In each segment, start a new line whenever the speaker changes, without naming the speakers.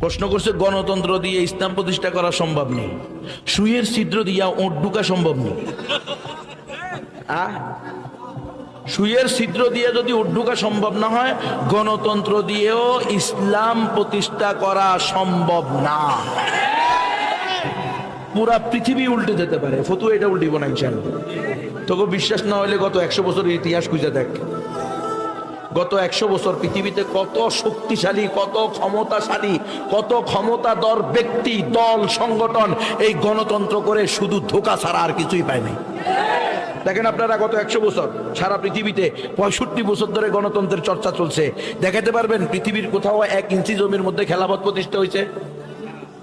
প্রশ্ন করছে, গণতন্ত্র দিয়ে ইসলাম প্রতিষ্ঠা করা সম্ভব নেই। সুয়ের ছিদ্র দিয়া ওট ঢুকা সম্ভব নেই। আহ? সুয়ের ছিদ্র দিয়ে যদি ঢুকা সম্ভব না হয়, গণতন্ত্র দিয়েও ইসলাম প্রতিষ্ঠা করা সম্ভব না। পুরা পৃথিবী উল্টে যেতে পারে। ফতু এটা উল্টিব না ইনশাল্লাহ তোকে বিশ্বাস না হলে গত একশো বছরের ইতিহাস খুঁজে দেখ। গত একশো বছর পৃথিবীতে কত শক্তিশালী, কত ক্ষমতাশালী, কত ক্ষমতাধর ব্যক্তি, দল, সংগঠন এই গণতন্ত্র করে শুধু ধোকা ছাড়া আর কিছুই পায় নাই। দেখেন আপনারা গত একশো বছর, সারা পৃথিবীতে পঁয়ষট্টি বছর ধরে গণতন্ত্রের চর্চা চলছে। দেখাতে পারবেন, পৃথিবীর কোথাও এক ইঞ্চি জমির মধ্যে খেলাফত প্রতিষ্ঠা হয়েছে।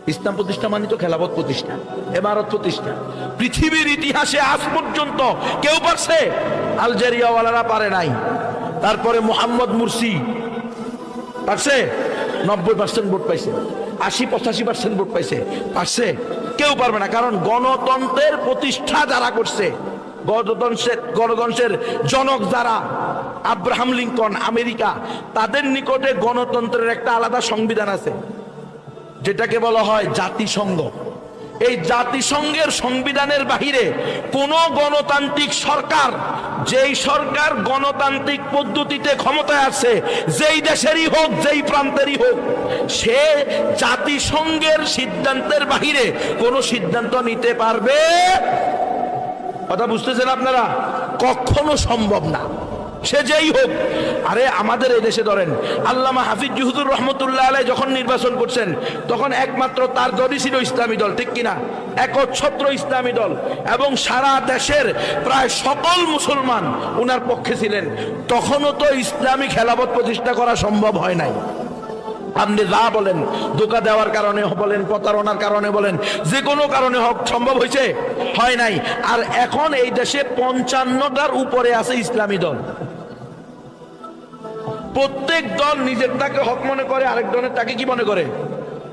ইসলাম প্রতিষ্ঠা মানে তো খেলাফত প্রতিষ্ঠা, এমারত প্রতিষ্ঠা। পৃথিবীর ইতিহাসে আজ পর্যন্ত কেউ পারছে? আলজেরিয়াওয়ালারা পারে নাই। তারপরে মোহাম্মদ মুরসি পারছে? নব্বই পার্সেন্ট ভোট পাইছে। আশি পঁচাশি পার্সেন্ট ভোট পাইছে। পারছে? কেউ পারবে না, কারণ গণতন্ত্রের প্রতিষ্ঠা যারা করছে, গণতন্ত্রের গণতন্ত্রের জনক যারা, আব্রাহাম লিঙ্কন, আমেরিকা, তাদের নিকটে গণতন্ত্রের একটা আলাদা সংবিধান আছে, যেটাকে বলা হয় জাতিসংঘ। এই জাতিসংঘের সংবিধানের বাহিরে কোন গণতান্ত্রিক সরকার, যেই সরকার গণতান্ত্রিক পদ্ধতিতে ক্ষমতায় আছে, যেই দেশেরই হোক, যেই প্রান্তেরই হোক, সে জাতিসংঘের সিদ্ধান্তের বাহিরে কোনো সিদ্ধান্ত নিতে পারবে? কথা বুঝতেছেন আপনারা? কখনো সম্ভব না। সে যেই হোক। আরে আমাদের এই দেশে ধরেন, আল্লামা হাফিজ জুহুদুর রহমতুল্লাহ আলাই যখন নির্বাচন করছেন, তখন একমাত্র তার দলই ছিল ইসলামী দল, ঠিক কিনা? একচ্ছত্র ইসলামী দল। এবং সারা দেশের প্রায় সকল মুসলমান উনার পক্ষে ছিলেন। তখনও তো ইসলামী খেলাফত প্রতিষ্ঠা করা সম্ভব হয় নাই। আপনি যা বলেন, ধোকা দেওয়ার কারণে বলেন, প্রতারণার কারণে বলেন, যে কোনো কারণে হোক সম্ভব হয়েছে, হয় নাই। আর এখন এই দেশে পঞ্চান্নটার উপরে আছে ইসলামী দল। প্রত্যেক দল নিজের তাকে হক মনে করে, আরেক দলের তাকে কি মনে করে?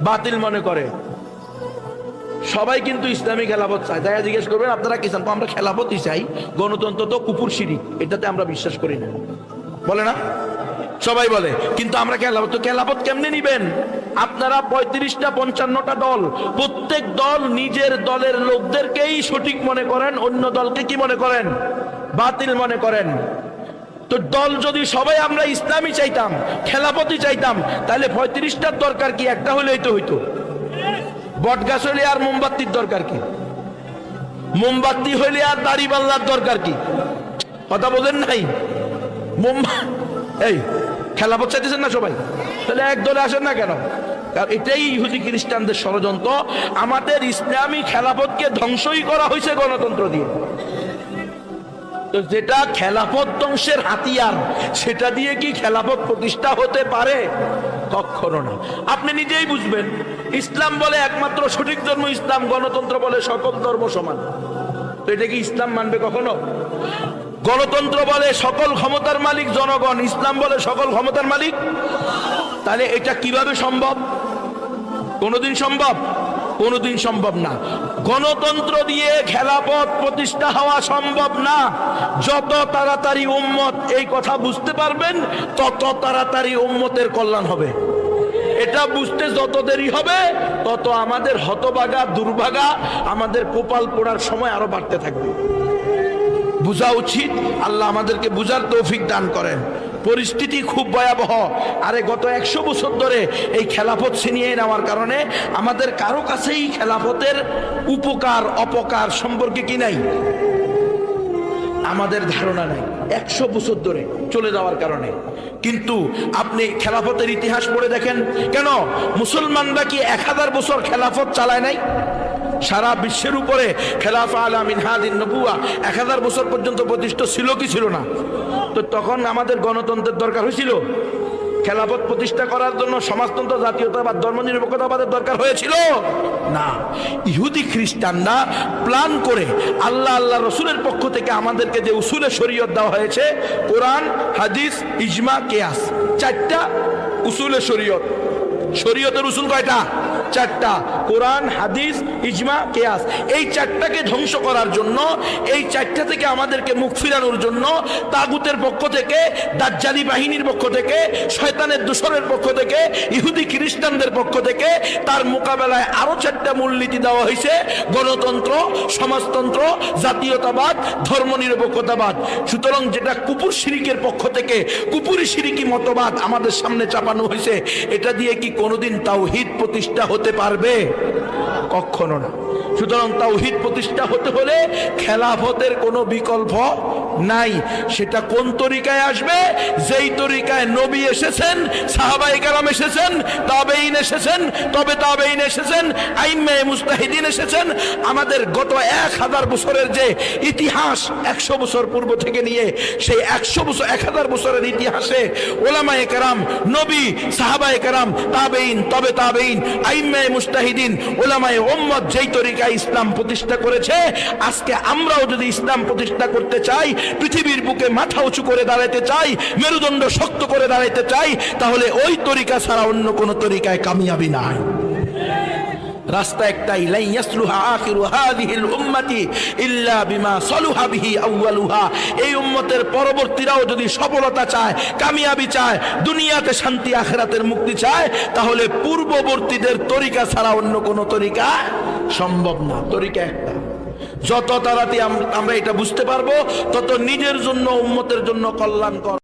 বাতিল মনে করে। সবাই কিন্তু ইসলামী খেলাফত চায়। তাই জিজ্ঞেস করবেন, আপনারা কি চান? আমরা খেলাফতই চাই। গণতন্ত্র তো কুকুর সিঁড়ি, এটাতে আমরা বিশ্বাস করি না। বলে না? সবাই বলে, কিন্তু আমরা খেলাফত, তো কেমনে নিবেন? আপনারা পঁয়ত্রিশটা, পঞ্চান্নটা দল, প্রত্যেক দল নিজের দলের লোকদেরকেই সঠিক মনে করেন, অন্য দলকে কি মনে করেন? বাতিল মনে করেন। তো দল যদি সবাই আমরা ইসলামী চাইতাম, খেলাপতি চাইতাম, তাহলে পঁয়ত্রিশটার দরকার কি? একটা হলেই তো হইতো। বট গাছ হলে আর মোমবাতির দরকার কি? মোমবাতি হইলে আর দাড়ি পাল্লার দরকার কি? কথা বলেন নাই? মোম এই খেলাপথ চাইতেছেন না সবাই? তাহলে এক দলে আসেন না কেন? এটাই ইহুদি খ্রিস্টানদের ষড়যন্ত্র। আমাদের ইসলামী খেলাপথকে ধ্বংসই করা হয়েছে গণতন্ত্র দিয়ে। তো যেটা খেলাফত ধ্বংসের হাতিয়ার, সেটা দিয়ে কি খেলাফত প্রতিষ্ঠা হতে পারে? কখনো না। আপনি নিজেই বুঝবেন, ইসলাম বলে একমাত্র সঠিক ধর্ম ইসলাম, গণতন্ত্র বলে সকল ধর্ম সমান। তো এটা কি ইসলাম মানবে কখনো? গণতন্ত্র বলে সকল ক্ষমতার মালিক জনগণ, ইসলাম বলে সকল ক্ষমতার মালিক? তাহলে এটা কীভাবে সম্ভব? কোনোদিন সম্ভব? কোনোদিন সম্ভব না। গণতন্ত্র দিয়ে খেলাপথ প্রতিষ্ঠা হওয়া সম্ভব না। যত তাড়াতাড়ি উম্মত এই কথা বুঝতে পারবেন, তত তাড়াতাড়ি উম্মতের কল্যাণ হবে। এটা বুঝতে যত দেরি হবে, তত আমাদের হতবাগা দুর্ভাগা, আমাদের কোপাল পোড়ার সময় আরও বাড়তে থাকবে। বোঝা উচিত, আল্লাহ আমাদেরকে বুঝার তৌফিক দান করেন। পরিস্থিতি খুব ভয়াবহ। আরে গত একশো বছর ধরে এই খেলাফত ছিনিয়ে নেওয়ার কারণে আমাদের কারও কাছেই খেলাফতের উপকার, অপকার সম্পর্কে কি নাই? আমাদের ধারণা নাই। একশো বছর ধরে চলে যাওয়ার কারণে। কিন্তু আপনি খেলাফতের ইতিহাস পড়ে দেখেন। কেন? মুসলমানরা কি এক হাজার বছর খেলাফত চালায় নাই? সারা বিশ্বের উপরে খেলাফা আলা মিনহাদিন নবুয়া এক হাজার বছর পর্যন্ত প্রতিষ্ঠিত ছিল কি ছিল না? তো তখন আমাদের গণতন্ত্রের দরকার হয়েছিল। খেলাফত প্রতিষ্ঠা করার জন্য সমাজতন্ত্র, জাতীয়তাবাদ, ধর্মনিরপেক্ষতাবাদের দরকার হয়েছিল। না, ইহুদি খ্রিস্টানরা প্ল্যান করে আল্লাহ আল্লাহ রসুলের পক্ষ থেকে আমাদেরকে যে উসুলে শরীয়ত দেওয়া হয়েছে, কোরআন, হাদিস, ইজমা, কেয়াস, চারটা উসুলে শরীয়ত। শরীয়তের উসুল কয়টা? চারটা। কোরআন, হাদিস, ইজমা, কেয়াস। এই চারটাকে ধ্বংস করার জন্য, এই চারটা থেকে আমাদেরকে মুখ ফিরানোর জন্য, তাগুতের পক্ষ থেকে, দাজ্জালি বাহিনীর পক্ষ থেকে, শয়তানের দূষণের পক্ষ থেকে, ইহুদি খ্রিস্টানদের পক্ষ থেকে, তার মোকাবেলায় আরও চারটা মূলনীতি দেওয়া হয়েছে। গণতন্ত্র, সমাজতন্ত্র, জাতীয়তাবাদ, ধর্মনিরপেক্ষতাবাদ। সুতরাং যেটা কুপুর শিরিকের পক্ষ থেকে, কুপুরি শিরিকি মতবাদ আমাদের সামনে চাপানো হয়েছে, এটা দিয়ে কি কোনোদিন তাওহিদ প্রতিষ্ঠা হতে পারবে? কখনো না। সুতরাং তাওহিদ প্রতিষ্ঠা হতে হলে খেলাফতের কোনো বিকল্প নাই। সেটা কোন তরিকায় আসবে? যেই তরিকায় নবী এসেছেন, সাহাবাই কালাম এসেছেন তাবেইন এসেছেন, তবে তাবেইন এসেছেন আইমে মুস্তাহিদিন এসেছেন। আমাদের গত এক হাজার বছরের যে ইতিহাস একশো বছর পূর্ব থেকে নিয়ে, সেই একশো বছর, এক হাজার বছরের ইতিহাসে ওলামায়ে কেরাম, নবী, সাহাবায়ে কেরাম তাবেইন তবে তাবেইন আইমে মুস্তাহিদিন, ওলামায় ওম্মত যেই তরিকায় ইসলাম প্রতিষ্ঠা করেছে, আজকে আমরাও যদি ইসলাম প্রতিষ্ঠা করতে চাই, পৃথিবীর বুকে মাথা উঁচু করে দাঁড়াতে চাই, মেরুদণ্ড শক্ত করে দাঁড়াতে চাই, তাহলে ওই তরিকা ছাড়া অন্য কোনো তরিকায় কামিয়াবি নাই। রাস্তা একটাই লাই ইয়াসলুহা আখিরু হাযিহিল উম্মতি ইল্লা বিমা সালুহা বিহি আউয়ালুহা। এই উম্মতের পরবর্তীরাও যদি সফলতা চায়, কামিয়াবি চায়, দুনিয়াতে শান্তি, আখিরাতের মুক্তি চায়, তাহলে পূর্ববর্তীদের তরিকা ছাড়া অন্য কোন তরিকা সম্ভব না। তরিকা একটা। যত তাড়াতাড়ি আমরা এটা বুঝতে পারব, তত নিজের জন্য, উম্মতের জন্য কল্যাণকর।